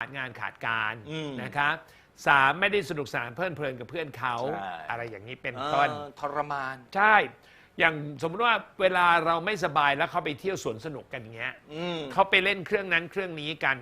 ขาดงานขาดการอืมนะครับสามไม่ได้สนุกสนานเพลินเพลินกับเพื่อนเขาใช่ อะไรอย่างนี้เป็นเออต้นทรมาน ใช่ อย่างสมมติว่าเวลาเราไม่สบายแล้วเขาไปเที่ยวสวนสนุกกันเงี้ยอืมเขาไปเล่นเครื่องนั้นเครื่องนี้กัน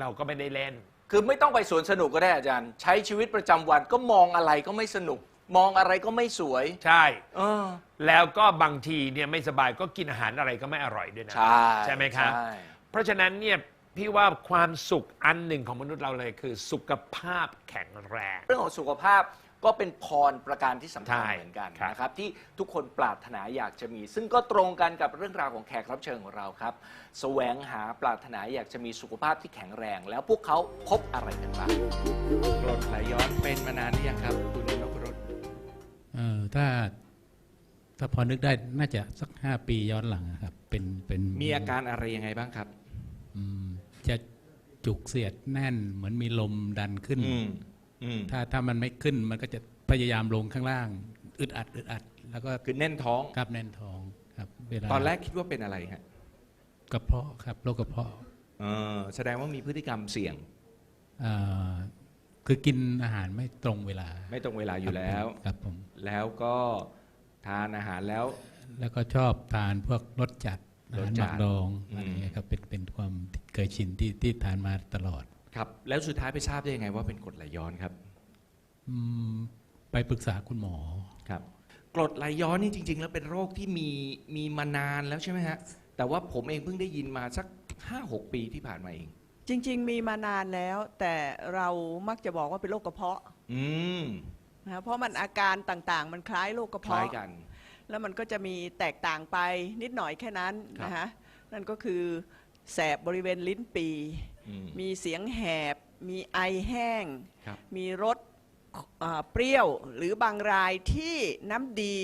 เราก็ไม่ได้เล่น คือไม่ต้องไปสวนสนุกก็ได้อาจารย์ ใช้ชีวิตประจำวันก็มองอะไรก็ไม่สนุก มองอะไรก็ไม่สวย ใช่ เออ แล้วก็บางทีเนี่ยไม่สบายก็กินอาหารอะไรก็ไม่อร่อยด้วยนะใช่ไหมครับ ใช่ เพราะฉะนั้นเนี่ย พี่ว่าความสุขอันหนึ่งของมนุษย์เราเลยคือ สุขภาพแข็งแรง เรื่องของสุขภาพก็เป็นพรประการที่สำคัญใช่เหมือนกันครับ นะครับ ที่ทุกคนปรารถนาอยากจะมี ซึ่งก็ตรงกันกับเรื่องราวของแขกรับเชิญของเราครับ แสวงหาปรารถนาอยากจะมีสุขภาพที่แข็งแรง แล้วพวกเขาพบอะไรกันบ้าง กรดไหลย้อนเป็นมานานหรือยังครับ คุณนพรสเออถ้าถ้าพอนึกได้น่าจะสักห้าปีย้อนหลังอะครับ เป็นเป็นมีอาการอะไรยังไงบ้างครับ อืม จะจุกเสียดแน่นเหมือนมีลมดันขึ้นอืมอืมถ้าถ้ามันไม่ขึ้นมันก็จะพยายามลงข้างล่าง อึดอัดอึดอัด แล้วก็คือแน่นท้องกลับแน่นท้องครับเวลาตอนแรกคิดว่าเป็นอะไรฮะกระเพาะครับโรคกระเพาะเออแสดงว่ามีพฤติกรรมเสี่ยงเอ่อคือกินอาหารไม่ตรงเวลา ไม่ตรงเวลาอยู่แล้วครับผมแล้วก็ทานอาหารแล้ว แล้วก็ชอบทานพวกรสจัด อาหารรสหจัมัดกดองอืมอะไรเงี้ยครับเป็นเป็นความเคยชินที่ที่ทานมาตลอดครับ แล้วสุดท้ายไปทราบได้ยังไงว่าเป็นกรดไหลย้อนครับอืมไปปรึกษาคุณหมอครับกรดไหลย้อนนี่จริง ๆ แล้วเป็นโรคที่มีมีมานานแล้วใช่ไหมฮะแต่ว่าผมเองเพิ่งได้ยินมาสัก 5-6 ปีที่ผ่านมาเอง จริง ๆ มีมานานแล้ว แต่เรามักจะบอกว่าเป็นโรคกระเพาะ อืมนะฮะเพราะมันอาการต่างๆ มันคล้ายโรคกระคล้ายเพาะกัน แล้วมันก็จะมีแตกต่างไปนิดหน่อยแค่นั้นครับนะฮะนั่นก็คือแสบบริเวณลิ้นปีอืมมีเสียงแหบ มีไอแห้งครับมีรสอ่าเปรี้ยวหรือบางรายที่น้ำดี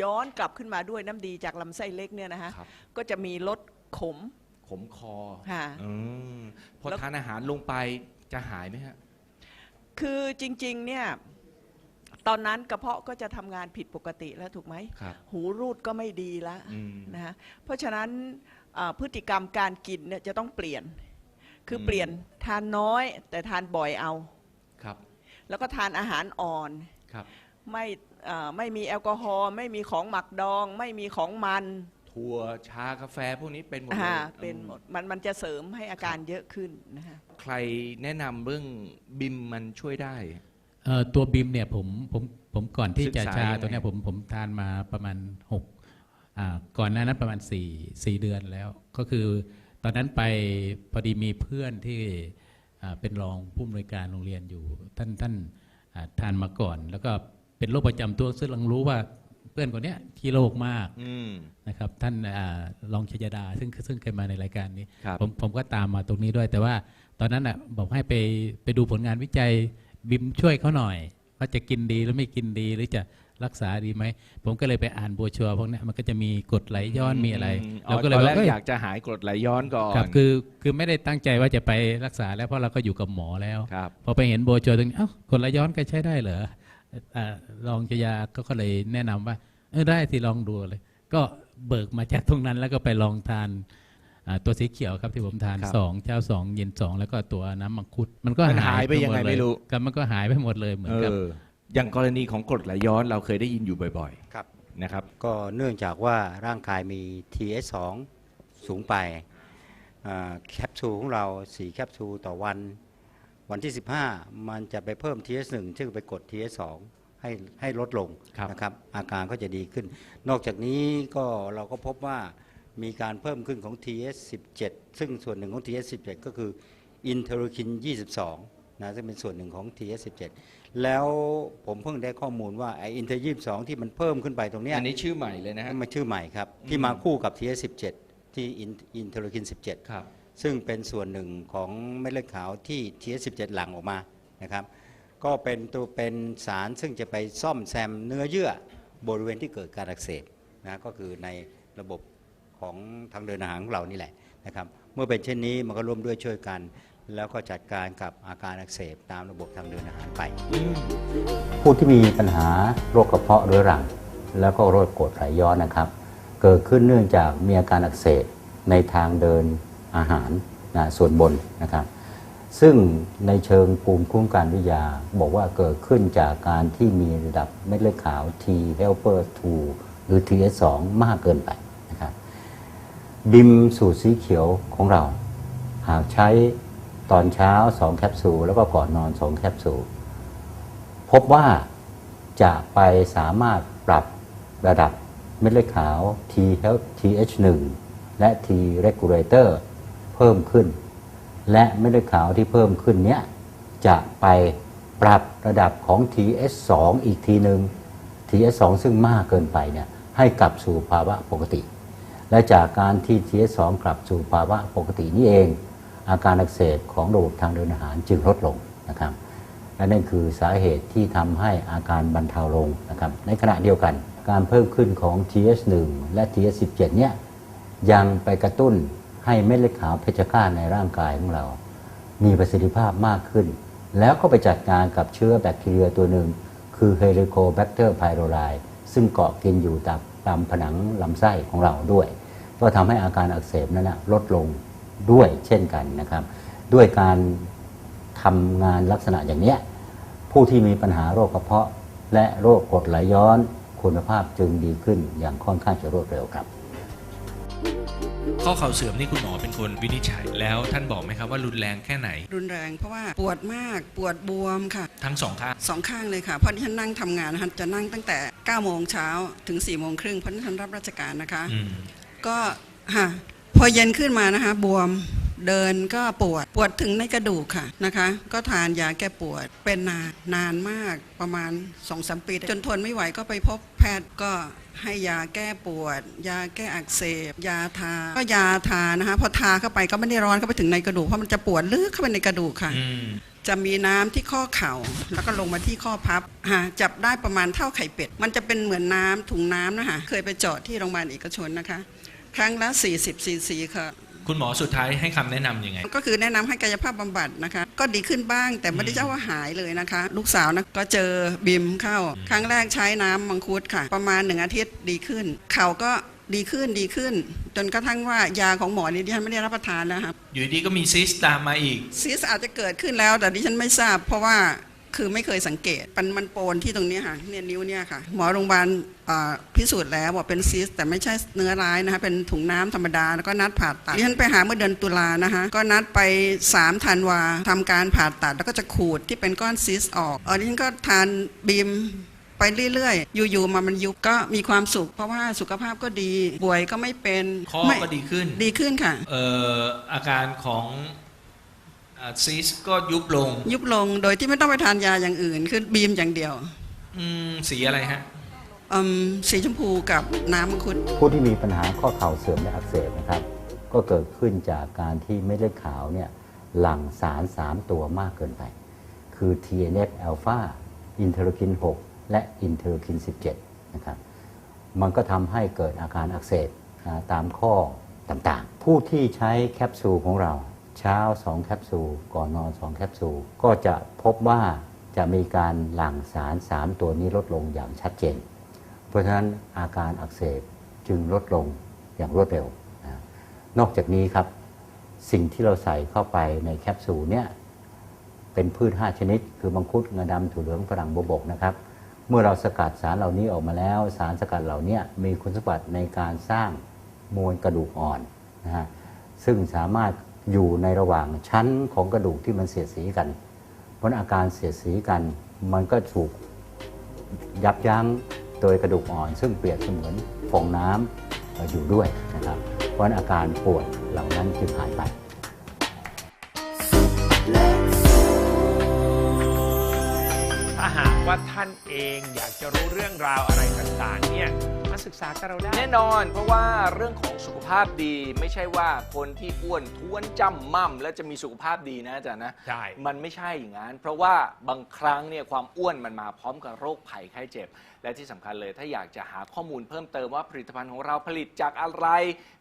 ย้อนกลับขึ้นมาด้วยน้ำดีจากลำไส้เล็กเนี่ยนะฮะครับก็จะมีรสขมขมคอค่ะอืมพอแล้วทานอาหารลงไปจะหายไหมฮะ คือจริงๆเนี่ย ตอนนั้นกระเพาะก็จะทำงานผิดปกติแล้วถูกไหม ครับ หูรูดก็ไม่ดีแล้วอืม นะฮะเพราะฉะนั้นอ่าพฤติกรรมการกินเนี่ยจะต้องเปลี่ยน คืออม เปลี่ยนทานน้อย แต่ทานบ่อยเอา ครับ แล้วก็ทานอาหารอ่อน ครับ ไม่อ่าไม่มีแอลกอฮอล์ไม่มีของหมักดอง ไม่มีของมันถั่วชากาแฟพวกนี้เป็นหมดเลอ่ายเป็นหมดมันมันจะเสริมให้อาการเยอะขึ้นนะฮะ ใครแนะนำเรื่องบิมมันช่วยได้เอ่อ ตัวบิมเนี่ยผมผมผมก่อนที่จะศึกษาชายังไงตัวเนี้ยผมผมทานมาประมาณ6อ่าก่อนหน้านั้นประมาณ4 4เดือนแล้ว ก็คือตอนนั้นไปพอดีมีเพื่อนที่อ่าเป็นรองผู้อำนวยการโรงเรียนอยู่ ท่านท่านอ่าทานมาก่อน แล้วก็เป็นโรคประจำตัวซึ่งเรารู้ว่าเพื่อนคนเนี้ยที่โรคมากอืมนะครับ ท่านอารองชยดา ซึ่งซึ่งเคยมาในรายการนี้ครับผมผมก็ตามมาตรงนี้ด้วย แต่ว่าตอนนั้นอะบอกให้ไปไปดูผลงานวิจัย บิมช่วยเขาหน่อยว่าจะกินดีหรือไม่กินดีหรือจะรักษาดีไหม ผมก็เลยไปอ่านโบรชัวร์พวกเนี้ยมันก็จะมีกรดไหลย้อนมีอะไรมเราก็เลยตอนแรว่ากเอ้ยอยากจะหายกรดไหลย้อนก่อนครับคือคือไม่ได้ตั้งใจว่าจะไปรักษาแล้วเพราะเราก็อยู่กับหมอแล้วครับพอไปเห็นโบรชัวร์ตรงนี้เอ้ากรดไหลย้อนก็ใช้ได้เหรออ่าลองชยาก็ก็เลยแนะนำว่าเออได้สิลองดูเลย ก็เบิกมาจากตรงนั้นแล้วก็ไปลองทานอ่า ตัวสีเขียวครับที่ผมทานครับสองเช้าสองเย็นสองแล้วก็ตัวน้ำมังคุด มันก็มันหายไปยังไงหดเลไม่รู้ครับมันก็หายไปหมดเลยเหมือนเอกับออย่างกรณีของกรดไหลย้อนเราเคยได้ยินอยู่บ่อยครับๆนะครับก็เนื่องจากว่าร่างกายมี TS2 สูงไปอ่าแคปซูลของเรา4แคปซูลต่อวัน วันที่ 15 มันจะไปเพิ่ม TS1 ซึ่งไปกด TS2 ให้ให้ลดลงครับนะครับอาการก็จะดีขึ้น นอกจากนี้ก็เราก็พบว่า มีการเพิ่มขึ้นของ TS17 ซึ่งส่วนหนึ่งของ TS17 ก็คืออินเทอร์คิน 22 นะ ซึ่งเป็นส่วนหนึ่งของ TS17 แล้วผมเพิ่งได้ข้อมูลว่าไออินเทอร์22 ที่มันเพิ่มขึ้นไปตรงเนี้ยอันนี้ชื่อใหม่เลยนะฮะนั่นมาชื่อใหม่ครับ ที่มาคู่กับ TS17 ที่อินเทอร์คิน 17 ครับ ซึ่งเป็นส่วนหนึ่งของเม็ดเลือดขาวที่ TS17 หลั่งออกมานะครับก็เป็นตัวเป็นสารซึ่งจะไปซ่อมแซมเนื้อเยื่อบริเวณที่เกิดการอักเสบนะก็คือในระบบ ของทางเดินอาหารของเรานี่แหละนะครับ เมื่อเป็นเช่นนี้มันก็ร่วมด้วยช่วยกัน แล้วก็จัดการกับอาการอักเสบตามระบบทางเดินอาหารไป ผู้ที่มีปัญหาโรคกระเพาะเรื้อรัง แล้วก็โรคกรดไหลย้อนนะครับ เกิดขึ้นเนื่องจากมีอาการอักเสบในทางเดินอาหารนะส่วนบนนะครับ ซึ่งในเชิงภูมิคุ้มกันวิทยา บอกว่าเกิดขึ้นจากการที่มีระดับเม็ดเลือดขาว T helper 2 หรือ TS2 มากเกินไปนะครับ บิมสูตรสีเขียวของเรา หากใช้ตอนเช้า2แคปซูลแล้วก็ก่อนนอน2แคปซูลพบว่าจะไปสามารถปรับระดับเม็ดเลือดขาว T help TH1 และ T regulator เพิ่มขึ้น และเม็ดเลือดขาวที่เพิ่มขึ้นเนี้ยจะไปปรับระดับของ TS2 อีกทีหนึ่ง TS2 ซึ่งมากเกินไปเนี่ยให้กลับสู่ภาวะปกติ และจากการที่ TS2 กลับสู่ภาวะปกตินี่เอง อาการอักเสบของระบบทางเดินอาหารจึงลดลงนะครับและนั่นคือสาเหตุที่ทำให้อาการบรรเทาลงนะครับในขณะเดียวกัน การเพิ่มขึ้นของ TS1 และ TS17 เนี่ยยังไปกระตุ้นให้เม็ดเลือดขาวเพชฌฆาตในร่างกายของเรา มีประสิทธิภาพมากขึ้น แล้วก็ไปจัดการกับเชื้อแบคทีเรียตัวหนึ่ง คือ Helicobacter pylori ซึ่งเกาะกินอยู่ตามตามผนังลำไส้ของเราด้วย ก็ทำให้อาการอักเสบนั้นนะลดลงด้วยเช่นกันนะครับ ด้วยการทำงานลักษณะอย่างเนี้ยผู้ที่มีปัญหาโรคกระเพาะ และโรคกรดไหลย้อนคุณภาพจึงดีขึ้นอย่างค่อนข้างจะรวดเร็วครับ ข้อเข่าเสื่อมนี่คุณหมอเป็นคนวินิจฉัย แล้วท่านบอกไหมครับว่ารุนแรงแค่ไหน รุนแรงเพราะว่าปวดมากปวดบวมค่ะ ทั้งสองข้างสองข้างเลยค่ะ เพราะที่ฉันนั่งทำงานนะคะจะนั่งตั้งแต่9โมงเช้าถึง4โมงครึ่งเพราะที่ฉันรับราชการนะคะอืม ก็ฮะพอเย็นขึ้นมานะคะ บวมเดินก็ปวดปวดถึงในกระดูกค่ะนะคะ ก็ทานยาแก้ปวดเป็นนานนานมากประมาณ2อสปีจนทนไม่ไหวก็ไปพบแพทย์ก็ให้ยาแก้ปวด ยาแก้อักเสบ ยาทา ก็ยาทานะคะพอทาเข้าไปก็ไม่ได้ร้อนเข้าไปถึงในกระดูกเพราะมันจะปวดลึกเข้าไปในกระดูกค่ะอืมจะมีน้ำที่ข้อเข่าแล้วก็ลงมาที่ข้อพับฮะจับได้ประมาณเท่าไข่เป็ด มันจะเป็นเหมือนน้ำถุงน้ำนะคะเคยไปเจาะที่โรงพยาบาลเอกชนนะคะ ครั้งละ 40ซีซีค่ะ คุณหมอสุดท้ายให้คำแนะนำยังไง ก็คือแนะนำให้กายภาพบำบัดนะคะ ก็ดีขึ้นบ้างแต่ไม่ได้เจ้าว่าหายเลยนะคะ ลูกสาวนะก็เจอบิมเข้า ครั้งแรกใช้น้ำมังคุดค่ะ ประมาณหนึ่งอาทิตย์ดีขึ้น เข่าก็ดีขึ้นดีขึ้น จนกระทั่งว่ายาของหมอนี่ดิฉันไม่ได้รับประทานแล้วครับ อยู่ดีก็มีซิสตามมาอีก ซีสอาจจะเกิดขึ้นแล้วแต่ดิฉันไม่ทราบ เพราะว่า คือไม่เคยสังเกตมันมันโปนที่ตรงเนี้ยค่ะเนี่ยนิ้วเนี่ยค่ะ หมอโรงพยาบาลอ่าพิสูจน์แล้วบอกเป็นซีสแต่ไม่ใช่เนื้อร้ายนะคะเป็นถุงน้ำธรรมดาแล้วก็นัดผ่าตัดดิฉันไปหาเมื่อเดือนตุลานะคะก็นัดไป3ธันวาทำการผ่าตัด แล้วก็จะขูดที่เป็นก้อนซีสออกเออดิฉันก็ทานบีมไปเรื่อยๆ อยู่ๆ มามันยุบก็มีความสุข เพราะว่าสุขภาพก็ดีป่วยก็ไม่เป็นข้อไม่ก็ดีขึ้น ดีขึ้นค่ะ เอ่ออาการของ ซิสก็ยุบลง ยุบลงโดยที่ไม่ต้องไปทานยาอย่างอื่น คือบีมอย่างเดียว อืมสีอะไรฮะอืมสีชมพูกับน้ำมังคุดผู้ที่มีปัญหาข้อเข่าเสื่อมและอักเสบนะครับ ก็เกิดขึ้นจากการที่เม็ดเลือดขาวเนี่ยหลั่งสาร 3 ตัวมากเกินไป คือ TNF อ l p h a อินเทอร์คิน 6 และอินเทอร์คิน 17 นะครับ มันก็ทำให้เกิดอาการอักเสบอ่าตามข้อต่างๆ ผู้ที่ใช้แคปซูลของเรา เช้า 2 แคปซูล ก่อนนอน 2 แคปซูล ก็จะพบว่าจะมีการหลั่งสาร 3 ตัวนี้ลดลงอย่างชัดเจน เพราะฉะนั้นอาการอักเสบจึงลดลงอย่างรวดเร็วนะนอกจากนี้ครับ สิ่งที่เราใส่เข้าไปในแคปซูลเนี่ยเป็นพืช 5 ชนิด คือมังคุดงาดำถั่วเหลืองฝรั่งบวบกนะครับเมื่อเราสกัดสารเหล่านี้ออกมาแล้ว สารสกัดเหล่านี้มีคุณสมบัติในการสร้างมวลกระดูกอ่อนนะฮะซึ่งสามารถ อยู่ในระหว่างชั้นของกระดูกที่มันเสียดสีกัน เพราะอาการเสียดสีกันมันก็ถูกยับยั้งโดยกระดูกอ่อน ซึ่งเปรียบเสมือนฟองน้ำอยู่ด้วยนะครับ เพราะอาการปวดเหล่านั้นจึงหายไปถ้าหากว่าท่านเองอยากจะรู้เรื่องราวอะไรต่างๆเนี่ย มาศึกษากับเราได้ แน่นอน เพราะว่าเรื่องของสุขภาพดีไม่ใช่ว่าคนที่อ้วนท้วนจำม่ำแล้วจะมีสุขภาพดีนะอาจารย์นะใช่ มันไม่ใช่อย่างนั้น เพราะว่าบางครั้งเนี่ยความอ้วนมันมาพร้อมกับโรคภัยไข้เจ็บ และที่สำคัญเลย ถ้าอยากจะหาข้อมูลเพิ่มเติมว่าผลิตภัณฑ์ของเราผลิตจากอะไร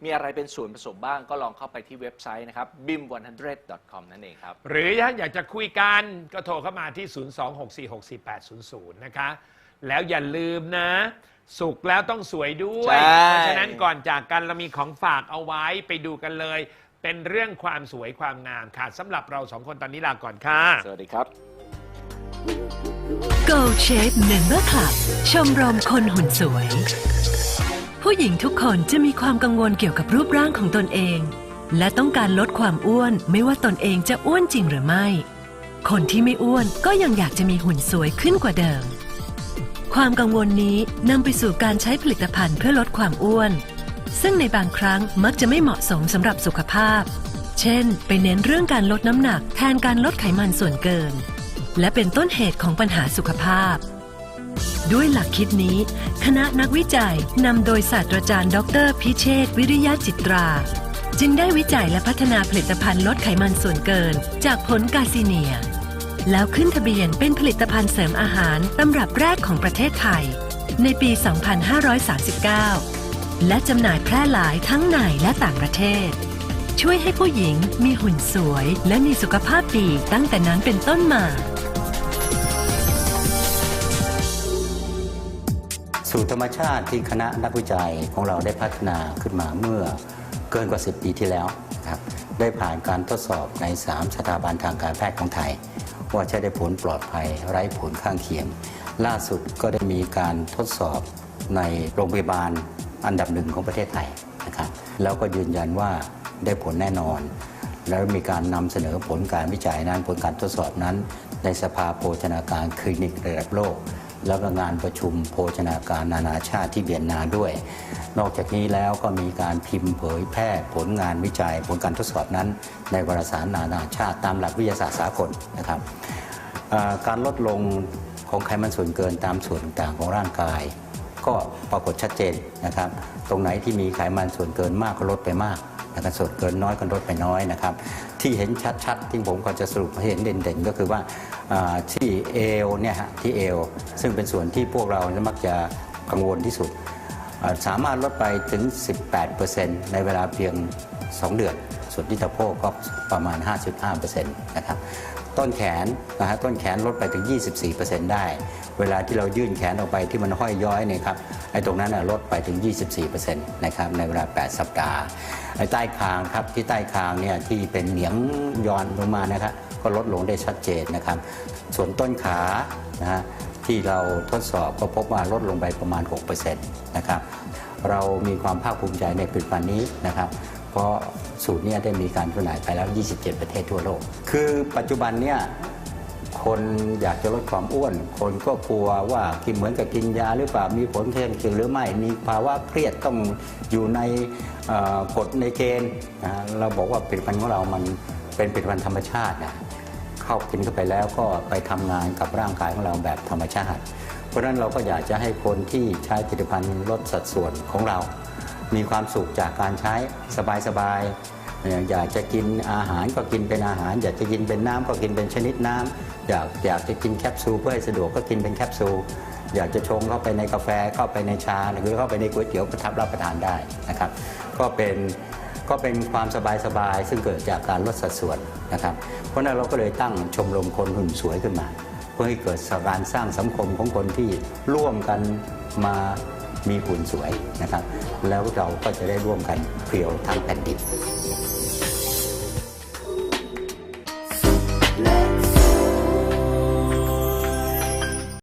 มีอะไรเป็นส่วนผสมบ้าง ก็ลองเข้าไปที่เว็บไซต์นะครับ bim100.com นั่นเองครับ หรือถ้าอยากจะคุยกันก็โทรเข้ามาที่ 026464800 นะคะ แล้วอย่าลืมนะ สุขแล้วต้องสวยด้วใช่ยเพราะฉะนั้นก่อนจากกันเรามีของฝากเอาไว้ไปดูกันเลย เป็นเรื่องความสวยความงามค่ะสำหรับเราสองคนตอนนี้ลาก่อนค่ะ สวัสดีครับ Gold Shape Member Club ชมรมคนหุ่นสวย ผู้หญิงทุกคนจะมีความกังวลเกี่ยวกับรูปร่างของตนเอง และต้องการลดความอ้วนไม่ว่าตนเองจะอ้วนจริงหรือไม่ คนที่ไม่อ้วนก็ยังอยากจะมีหุ่นสวยขึ้นกว่าเดิม ความกังวลนี้นำไปสู่การใช้ผลิตภัณฑ์เพื่อลดความอ้วน ซึ่งในบางครั้งมักจะไม่เหมาะสมสำหรับสุขภาพ เช่น ไปเน้นเรื่องการลดน้ำหนักแทนการลดไขมันส่วนเกิน และเป็นต้นเหตุของปัญหาสุขภาพ ด้วยหลักคิดนี้ คณะนักวิจัยนำโดยศาสตราจารย์ดรพิเชษวิริยะจิตรา จึงได้วิจัยและพัฒนาผลิตภัณฑ์ลดไขมันส่วนเกิน จากผลกาซิเนีย แล้วขึ้นทะเบียนเป็นผลิตภัณฑ์เสริมอาหารตำรับแรกของประเทศไทย ในปี 2539 และจำหน่ายแพร่หลายทั้งในและต่างประเทศ ช่วยให้ผู้หญิงมีหุ่นสวย และมีสุขภาพดีตั้งแต่นั้นเป็นต้นมา สูตรธรรมชาติที่คณะนักวิจัยของเราได้พัฒนาขึ้นมาเมื่อเกินกว่า 10 ปีที่แล้วครับได้ผ่านการทดสอบใน 3 สถาบันทางการแพทย์ของไทย ว่าใช้ได้ผลปลอดภัยไร้ผลข้างเคียง ล่าสุดก็ได้มีการทดสอบในโรงพยาบาลอันดับหนึ่งของประเทศไทยนะครับแล้วก็ยืนยันว่าได้ผลแน่นอน แล้วมีการนำเสนอผลการวิจัยนั้นผลการทดสอบนั้น ในสภาโภชนาการคลินิกระดับโลก แล้วก็งานประชุมโภชนาการนานาชาติที่เวียนนาด้วย นอกจากนี้แล้วก็มีการพิมพ์เผยแพร่ผลงานวิจัยผลการทดสอบนั้น ในวารสารนานาชาติตามหลักวิทยาศาสตร์สากลนะครับการลดลงของไขมันส่วนเกินตามส่วนต่างของร่างกาย ก็ปรากฏชัดเจนนะครับ ตรงไหนที่มีไขมันส่วนเกินมากก็ลดไปมากนะครับส่วนเกินน้อยก็ลดไปน้อยนะครับ ที่เห็นชัดๆที่ผมก็จะสรุปให้เห็นเด่นๆ ก็คือว่า ที่เอวเนี่ยฮะที่เอวซึ่งเป็นส่วนที่พวกเรามักจะกังวลที่สุด สามารถลดไปถึง 18%ในเวลาเพียง 2 เดือน ส่วนที่ตะโพกก็ประมาณ 5.5%นะครับต้นแขนนะฮะต้นแขนลดไปถึง 24%ได้ เวลาที่เรายื่นแขนออกไปที่มันห้อยย้อยเนี่ยครับไอ้ตรงนั้นลดไปถึง 24%นะครับในเวลา 8 สัปดาห์ไอ้ใต้คางครับที่ใต้คางเนี่ยที่เป็นเหนียงย้อนลงมานะครับ ก็ลดลงได้ชัดเจนนะครับ ส่วนต้นขานะฮะที่เราทดสอบก็พบว่าลดลงไปประมาณ 6%นะครับ เรามีความภาคภูมิใจในผลิตภัณฑ์นี้นะครับ เพราะสูตรนี้ได้มีการจำหน่ายไปแล้ว 27 ประเทศทั่วโลก คือปัจจุบันเนี่ยคนอยากจะลดความอ้วน คนก็กลัวว่ากินเหมือนกับกินยาหรือเปล่า มีผลข้างเคียงหรือไม่ มีภาวะเครียดต้องอยู่ในกฎในเกณฑ์นะเราบอกว่าผลิตภัณฑ์ของเรามันเป็นผลิตภัณฑ์ธรรมชาตินะ เข้ากินเข้าไปแล้วก็ไปทำงานกับร่างกายของเราแบบธรรมชาติ เพราะฉะนั้นเราก็อยากจะให้คนที่ใช้ผลิตภัณฑ์ลดสัดส่วนของเรา มีความสุขจากการใช้สบายๆอยากจะกินอาหารก็กินเป็นอาหาร อยากจะกินเป็นน้ำก็กินเป็นชนิดน้ำอยากอยากจะกินแคปซูลเพื่อให้สะดวกก็กินเป็นแคปซูลอยากจะชงเข้าไปในกาแฟเข้าไปในชาหรือเข้าไปในก๋วยเตี๋ยวก็ทับรับประทานได้นะครับ ก็เป็น ก็เป็นความสบายๆ ซึ่งเกิดจากการลดสัดส่วนนะครับ เพราะนั้นเราก็เลยตั้งชมรมคนหุ่นสวยขึ้นมา เพื่อให้เกิดการสร้างสังคมของคนที่ร่วมกันมามีหุ่นสวยนะครับ แล้วเราก็จะได้ร่วมกันเพียวทั้งแผ่นดิน